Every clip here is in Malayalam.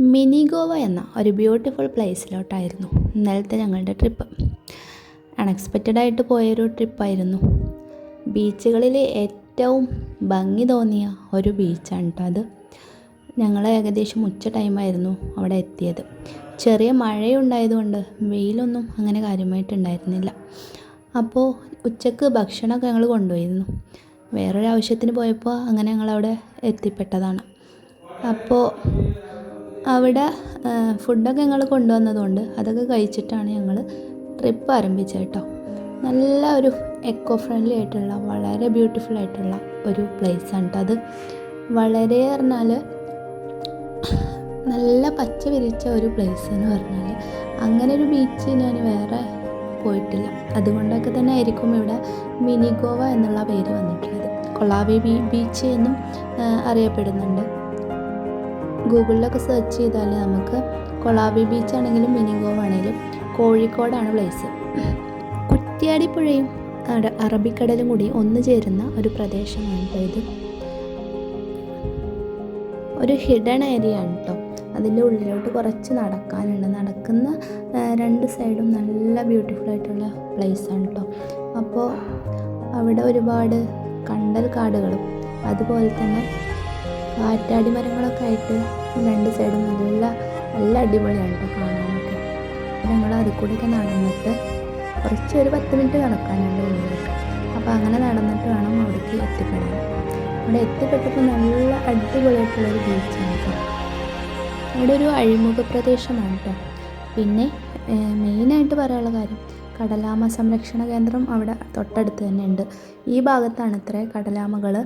മിനി ഗോവ എന്ന ഒരു ബ്യൂട്ടിഫുൾ പ്ലേസിലോട്ടായിരുന്നു ഇന്നലത്തെ ഞങ്ങളുടെ ട്രിപ്പ് അൺഎക്സ്പെക്റ്റഡ് ആയിട്ട് പോയൊരു ട്രിപ്പായിരുന്നു ബീച്ചുകളിൽ ഏറ്റവും ഭംഗി തോന്നിയ ഒരു ബീച്ചാണ് കേട്ടോ അത്. ഞങ്ങൾ ഏകദേശം ഉച്ച ടൈമായിരുന്നു അവിടെ എത്തിയത്. ചെറിയ മഴയുണ്ടായതുകൊണ്ട് വെയിലൊന്നും അങ്ങനെ കാര്യമായിട്ടുണ്ടായിരുന്നില്ല അപ്പോൾ ഉച്ചയ്ക്ക് ഭക്ഷണമൊക്കെ ഞങ്ങൾ കൊണ്ടുപോയിരുന്നു. വേറൊരു ആവശ്യത്തിന് പോയപ്പോൾ അങ്ങനെ ഞങ്ങളവിടെ എത്തിപ്പെട്ടതാണ്. അപ്പോൾ അവിടെ ഫുഡൊക്കെ ഞങ്ങൾ കൊണ്ടുവന്നതുകൊണ്ട് അതൊക്കെ കഴിച്ചിട്ടാണ് ഞങ്ങൾ ട്രിപ്പ് ആരംഭിച്ചത് കേട്ടോ നല്ല ഒരു എക്കോ ഫ്രണ്ട്ലി ആയിട്ടുള്ള വളരെ ബ്യൂട്ടിഫുൾ ആയിട്ടുള്ള ഒരു പ്ലേസാണ് കേട്ടോ അത്. വളരെ പറഞ്ഞാൽ നല്ല പച്ച വിരിച്ച ഒരു പ്ലേസ് എന്ന് പറഞ്ഞാൽ അങ്ങനെ ഒരു ബീച്ച് ഞാൻ വേറെ പോയിട്ടില്ല. അതുകൊണ്ടൊക്കെ തന്നെ ആയിരിക്കും ഇവിടെ മിനി ഗോവ എന്നുള്ള പേര് വന്നിട്ടുള്ളത്. കൊളാബി ബീ ബീച്ച് എന്നും അറിയപ്പെടുന്നുണ്ട്. ഗൂഗിളിലൊക്കെ സെർച്ച് ചെയ്താൽ നമുക്ക് കൊളാബി ബീച്ച് ആണെങ്കിലും മിനിഗോവ് ആണെങ്കിലും കോഴിക്കോടാണ് പ്ലേസ് കുറ്റ്യാടി പുഴയും അറ- അറബിക്കടലും കൂടി ഒന്നു ചേരുന്ന ഒരു പ്രദേശമാണ് ഇത്. ഒരു ഹിഡൻ ഏരിയ ആണ് കേട്ടോ അതിന്റെ ഉള്ളിലോട്ട് കുറച്ച് നടക്കാനുണ്ട്. നടക്കുന്ന രണ്ട് സൈഡും നല്ല ബ്യൂട്ടിഫുൾ ആയിട്ടുള്ള പ്ലേസ് ആണ് കേട്ടോ അപ്പോൾ അവിടെ ഒരുപാട് കണ്ടൽ കാടുകളും അതുപോലെ തന്നെ കാറ്റാടി മരങ്ങളൊക്കെ ആയിട്ട് രണ്ട് സൈഡും നല്ല നല്ല അടിപൊളിയാണ് കേട്ടോ കാണാനൊക്കെ. ഞങ്ങൾ അതിൽ നടന്നിട്ട് കുറച്ച് ഒരു പത്ത് മിനിറ്റ് നടക്കാനുണ്ട് അപ്പോൾ അങ്ങനെ നടന്നിട്ട് വേണം അവിടേക്ക് എത്തിപ്പെടാൻ. അവിടെ എത്തിപ്പെട്ടപ്പോൾ നല്ല അടിപൊളിയായിട്ടുള്ളൊരു ബീച്ചാണ് കേട്ടോ അവിടെ ഒരു അഴിമുഖ പ്രദേശമാണ് കേട്ടോ പിന്നെ മെയിനായിട്ട് പറയാനുള്ള കാര്യം കടലാമ സംരക്ഷണ കേന്ദ്രം അവിടെ തൊട്ടടുത്ത് തന്നെ ഉണ്ട് ഈ ഭാഗത്താണ് ഇത്ര കടലാമകൾ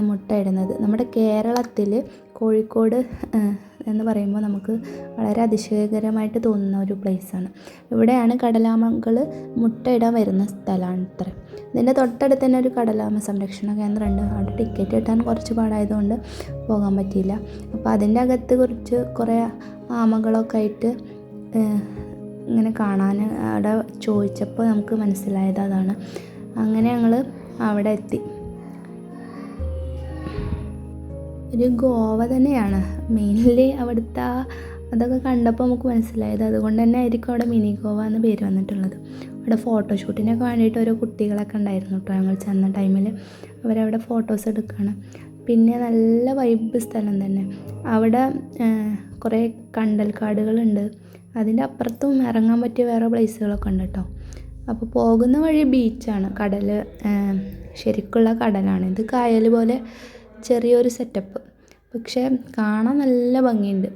മുട്ടയിടുന്നത്. നമ്മുടെ കേരളത്തിൽ കോഴിക്കോട് എന്ന് പറയുമ്പോൾ നമുക്ക് വളരെ അതിശയകരമായിട്ട് തോന്നുന്ന ഒരു പ്ലേസാണ്. ഇവിടെയാണ് കടലാമകൾ മുട്ടയിടാൻ വരുന്ന സ്ഥലമാണ് ഇത്ര. ഇതിന്റെ തൊട്ടടുത്ത് തന്നെ ഒരു കടലാമ സംരക്ഷണ കേന്ദ്രമുണ്ട്. അവിടെ ടിക്കറ്റ് കിട്ടാൻ കുറച്ച് പാടായതുകൊണ്ട് പോകാൻ പറ്റിയില്ല. അപ്പോൾ അതിന്റെ അകത്ത് കുറച്ച് കുറേ ആമകളൊക്കെ ആയിട്ട് ഇങ്ങനെ കാണാൻ അവിടെ ചോദിച്ചപ്പോൾ നമുക്ക് മനസ്സിലായത് അതാണ്. അങ്ങനെ ഞങ്ങൾ അവിടെ എത്തി. ഒരു ഗോവ തന്നെയാണ്. മെയിൻലി അവിടുത്തെ അതൊക്കെ കണ്ടപ്പോൾ നമുക്ക് മനസ്സിലായത് അതുകൊണ്ട് തന്നെ ആയിരിക്കും അവിടെ മിനി ഗോവ എന്ന് പേര് വന്നിട്ടുള്ളത്. അവിടെ ഫോട്ടോഷൂട്ടിനൊക്കെ വേണ്ടിയിട്ട് ഓരോ കുട്ടികളൊക്കെ ഉണ്ടായിരുന്നു കേട്ടോ. ഞങ്ങൾ ചെന്ന ടൈമിൽ അവരവിടെ ഫോട്ടോസ് എടുക്കുകയാണ് പിന്നെ നല്ല വൈബ് സ്ഥലം തന്നെ. അവിടെ കുറേ കണ്ടൽക്കാടുകളുണ്ട്. അതിന്റെ അപ്പുറത്തും ഇറങ്ങാൻ പറ്റിയ വേറെ പ്ലേസുകളൊക്കെ ഉണ്ട് കേട്ടോ. അപ്പോൾ പോകുന്ന വഴി ബീച്ചാണ്. കടൽ ശരിക്കുള്ള കടലാണ്. ഇത് കായൽ പോലെ ചെറിയൊരു സെറ്റപ്പ് പക്ഷേ കാണാൻ നല്ല ഭംഗിയുണ്ട്.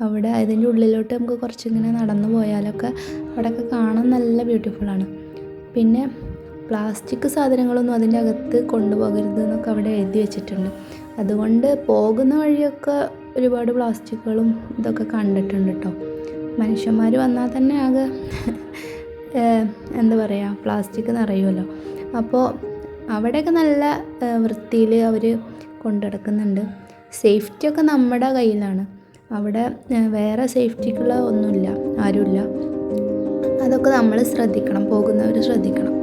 അവിടെ അതിന്റെ ഉള്ളിലോട്ട് നമുക്ക് കുറച്ചിങ്ങനെ നടന്നു പോയാലൊക്കെ അവിടെയൊക്കെ കാണാൻ നല്ല ബ്യൂട്ടിഫുള്ളാണ് പിന്നെ പ്ലാസ്റ്റിക് സാധനങ്ങളൊന്നും അതിന്റെ അകത്ത് കൊണ്ടുപോകരുത് എന്നൊക്കെ അവിടെ എഴുതി വെച്ചിട്ടുണ്ട്. അതുകൊണ്ട് പോകുന്ന വഴിയൊക്കെ ഒരുപാട് പ്ലാസ്റ്റിക്കുകളും ഇതൊക്കെ കണ്ടിട്ടുണ്ട് കേട്ടോ. മനുഷ്യന്മാർ വന്നാൽ തന്നെ ആകെ എന്താ പറയുക പ്ലാസ്റ്റിക് നിറയുമല്ലോ. അപ്പോൾ അവിടെയൊക്കെ നല്ല വൃത്തിയിൽ അവർ കൊണ്ടുനടക്കുന്നുണ്ട് സേഫ്റ്റിയൊക്കെ നമ്മുടെ കയ്യിലാണ്. അവിടെ വേറെ സേഫ്റ്റിക്കുള്ള ഒന്നുമില്ല ആരുമില്ല. അതൊക്കെ നമ്മൾ ശ്രദ്ധിക്കണം പോകുന്നവർ ശ്രദ്ധിക്കണം.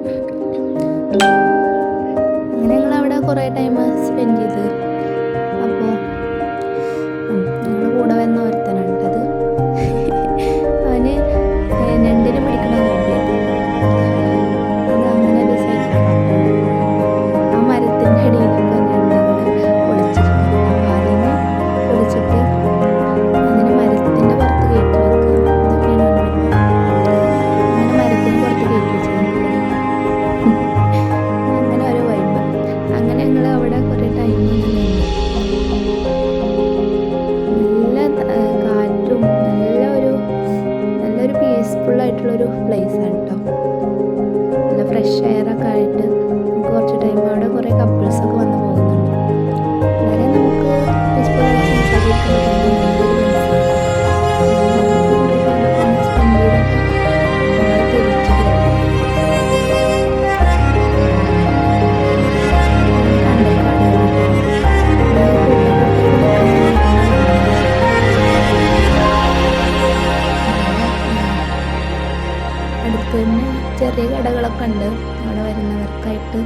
കടകളൊക്കെ ഉണ്ട് അവിടെ വരുന്നവർക്കായിട്ട്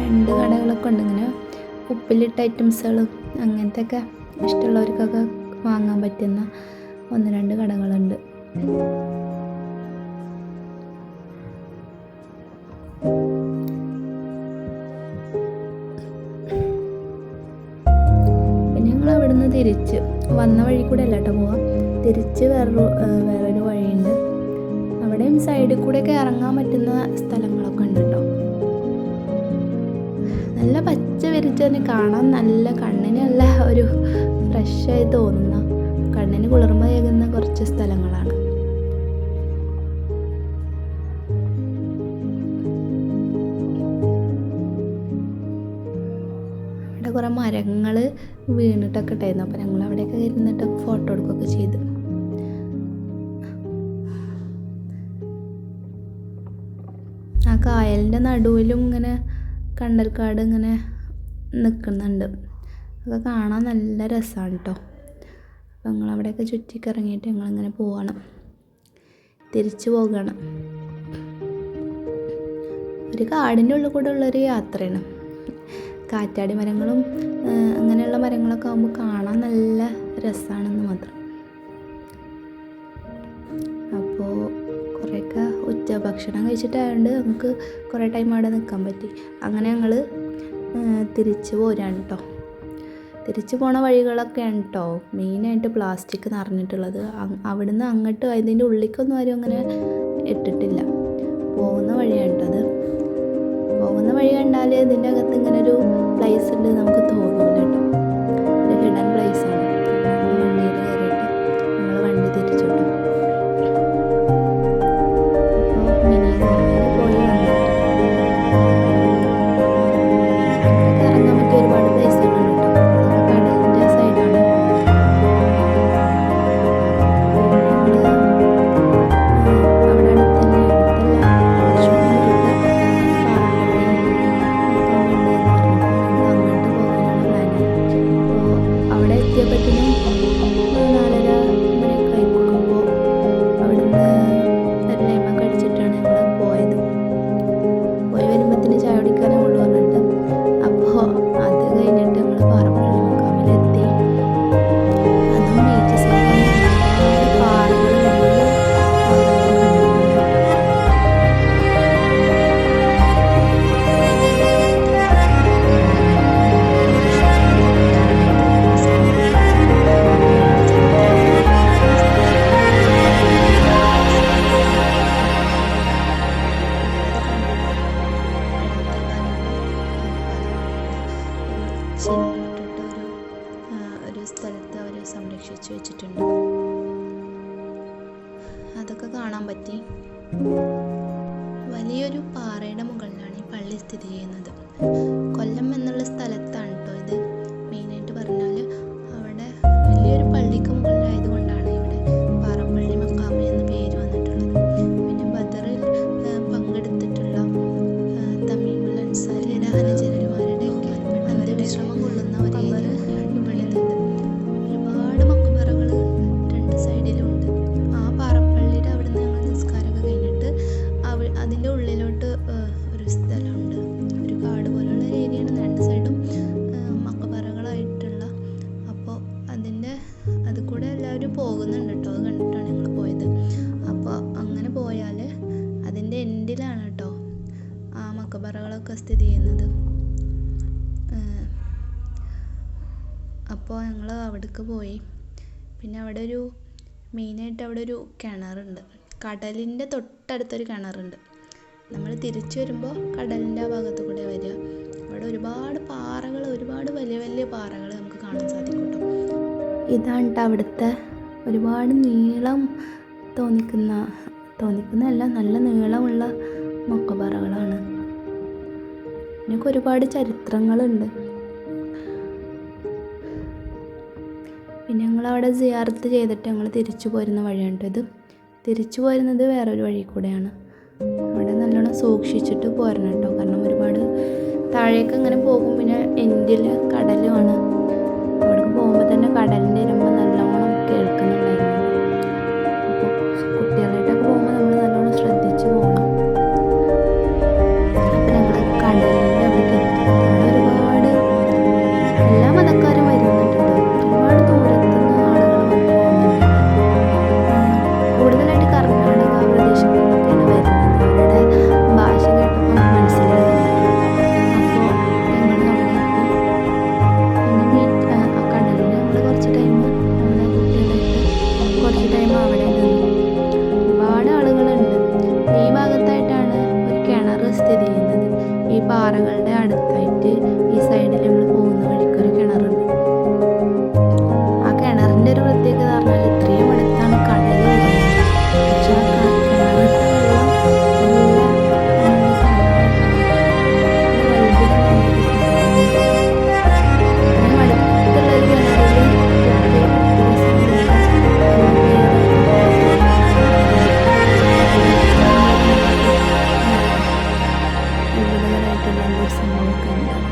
രണ്ട് കടകളൊക്കെ ഉണ്ട്. ഇങ്ങനെ ഉപ്പിലിട്ട ഐറ്റംസുകൾ അങ്ങനത്തെ ഒക്കെ ഇഷ്ടമുള്ളവർക്കൊക്കെ വാങ്ങാൻ പറ്റുന്ന ഒന്ന് രണ്ട് കടകളുണ്ട്. പിന്നെ ഞങ്ങൾ അവിടുന്ന് തിരിച്ച് വന്ന വഴി കൂടെ അല്ല കേട്ടോ പോവാം. തിരിച്ച് വേറൊരു വേറൊരു വഴിയുണ്ട് അവിടെയും സൈഡിൽ കൂടെയൊക്കെ ഇറങ്ങാൻ പറ്റുന്ന സ്ഥലങ്ങളൊക്കെ ഉണ്ട് കേട്ടോ നല്ല പച്ച വിരിച്ചതിന് കാണാൻ നല്ല കണ്ണിന് നല്ല ഒരു ഫ്രഷായി തോന്നുന്ന കണ്ണിന് കുളിർമയേകുന്ന കുറച്ച് സ്ഥലങ്ങളാണ്. അവിടെ കുറേ മരങ്ങൾ വീണിട്ടൊക്കെ ഉണ്ടായിരുന്നു. അപ്പോൾ ഞങ്ങൾ അവിടെയൊക്കെ ഇരുന്നിട്ട് ഫോട്ടോ എടുക്കുകയൊക്കെ ചെയ്തു. കായലിന്റെ നടുവിലും ഇങ്ങനെ കണ്ടൽക്കാട് ഇങ്ങനെ നിൽക്കുന്നുണ്ട്. അതൊക്കെ കാണാൻ നല്ല രസമാണ് കേട്ടോ അപ്പം ഞങ്ങൾ അവിടെയൊക്കെ ചുറ്റിക്കറങ്ങിയിട്ട് ഞങ്ങളിങ്ങനെ പോവാണ്. തിരിച്ചു പോകണം. ഒരു കാടിന്റെ ഉള്ളിൽ കൂടെ ഉള്ളൊരു യാത്രയാണ്. കാറ്റാടി മരങ്ങളും അങ്ങനെയുള്ള മരങ്ങളൊക്കെ ആകുമ്പോൾ കാണാൻ നല്ല രസമാണെന്ന് മാത്രം. ഉച്ചഭക്ഷണം കഴിച്ചിട്ടായതുകൊണ്ട് നമുക്ക് കുറേ ടൈം അവിടെ നിൽക്കാൻ പറ്റി. അങ്ങനെ ഞങ്ങൾ തിരിച്ചു പോരാണ് കേട്ടോ തിരിച്ചു പോണ വഴികളൊക്കെയാണ് കേട്ടോ മെയിനായിട്ട് പ്ലാസ്റ്റിക് നിറഞ്ഞിട്ടുള്ളത്. അവിടുന്ന് അങ്ങോട്ട് അതിന്റെ ഉള്ളിലേക്കൊന്നും ആരും അങ്ങനെ ഇട്ടിട്ടില്ല. പോകുന്ന വഴിയാണ് കേട്ടോ അത് പോകുന്ന വഴി കണ്ടാൽ ഇതിന്റെ അകത്ത് ഇങ്ങനെ ഒരു പ്ലേസ് ഉണ്ട് നമുക്ക് തോന്നില്ല കേട്ടോ ഒരു ഹിഡൻ പ്ലേസ് സ്ഥലത്ത് അവർ സംരക്ഷിച്ചു വെച്ചിട്ടുണ്ട്. അതൊക്കെ കാണാൻ പറ്റി. വലിയൊരു പാറയുടെ മുകളിലാണ് ഈ പള്ളി സ്ഥിതി ചെയ്യുന്നത്. കൊല്ലം എന്നുള്ള സ്ഥലത്താണ് പോകുന്നുണ്ട് കേട്ടോ അത് കണ്ടിട്ടാണ് ഞങ്ങൾ പോയത്. അപ്പോൾ അങ്ങനെ പോയാൽ അതിന്റെ എൻഡിലാണ് കേട്ടോ ആ മക്കബറകളൊക്കെ സ്ഥിതി ചെയ്യുന്നത്. അപ്പോൾ ഞങ്ങൾ അവിടേക്ക് പോയി. പിന്നെ അവിടെ ഒരു മെയിനായിട്ട് അവിടെ ഒരു കിണറുണ്ട്. കടലിന്റെ തൊട്ടടുത്തൊരു കിണറുണ്ട്. നമ്മൾ തിരിച്ചു വരുമ്പോൾ കടലിന്റെ ആ ഭാഗത്ത് കൂടെ വരിക. അവിടെ ഒരുപാട് പാറകൾ ഒരുപാട് വലിയ വലിയ പാറകൾ നമുക്ക് കാണാൻ സാധിക്കും ഇതാണ് അവിടുത്തെ ഒരുപാട് നീളം തോന്നിക്കുന്ന തോന്നിക്കുന്നതല്ല നല്ല നീളമുള്ള മക്കബറകളാണ്. ഇതിനൊക്കെ ഒരുപാട് ചരിത്രങ്ങളുണ്ട്. പിന്നെ ഞങ്ങൾ അവിടെ സിയാർത്ത് ചെയ്തിട്ട് ഞങ്ങൾ തിരിച്ചു പോരുന്ന വഴിയുണ്ട് ഇത്. തിരിച്ചു പോരുന്നത് വേറൊരു വഴി കൂടെയാണ്. അവിടെ നല്ലോണം സൂക്ഷിച്ചിട്ട് പോരണം കേട്ടോ. കാരണം ഒരുപാട് താഴേക്ക് ഇങ്ങനെ പോകും പിന്നെ എൻഡിൽ കടലുമാണ്. അവിടെ പോകുമ്പോൾ തന്നെ കടലിന്റെ നല്ലൊരു സംഭവമൊക്കെ ഉണ്ടാകും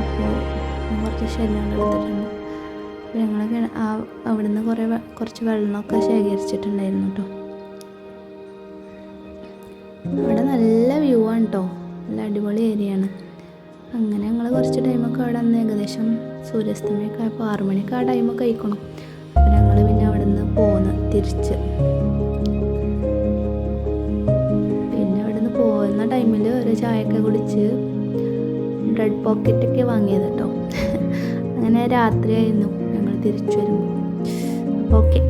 അപ്പോൾ കുറച്ച് ശല്യങ്ങൾ എടുത്തിട്ടുണ്ട് ഞങ്ങൾ ആ അവിടെ നിന്ന് കുറേ കുറച്ച് വെള്ളമൊക്കെ ശേഖരിച്ചിട്ടുണ്ടായിരുന്നു കേട്ടോ. അവിടെ നല്ല വ്യൂ ആണ് കേട്ടോ. നല്ല അടിപൊളി ഏരിയയാണ് അങ്ങനെ ഞങ്ങൾ കുറച്ച് ടൈമൊക്കെ അവിടെ നിന്ന് ഏകദേശം സൂര്യാസ്തമയൊക്കെ ആയപ്പോൾ ആറുമണിയൊക്കെ ആ ടൈമൊക്കെ ആയിക്കണം അപ്പോൾ ഞങ്ങൾ പിന്നെ അവിടെ നിന്ന് പോന്ന് തിരിച്ച്. ടൈമിൽ ഒരു ചായയൊക്കെ കുടിച്ച് ബ്രെഡ് പോക്കറ്റൊക്കെ വാങ്ങിയത് കേട്ടോ അങ്ങനെ രാത്രിയായിരുന്നു ഞങ്ങൾ തിരിച്ചു വരുമ്പോൾ ഓക്കെ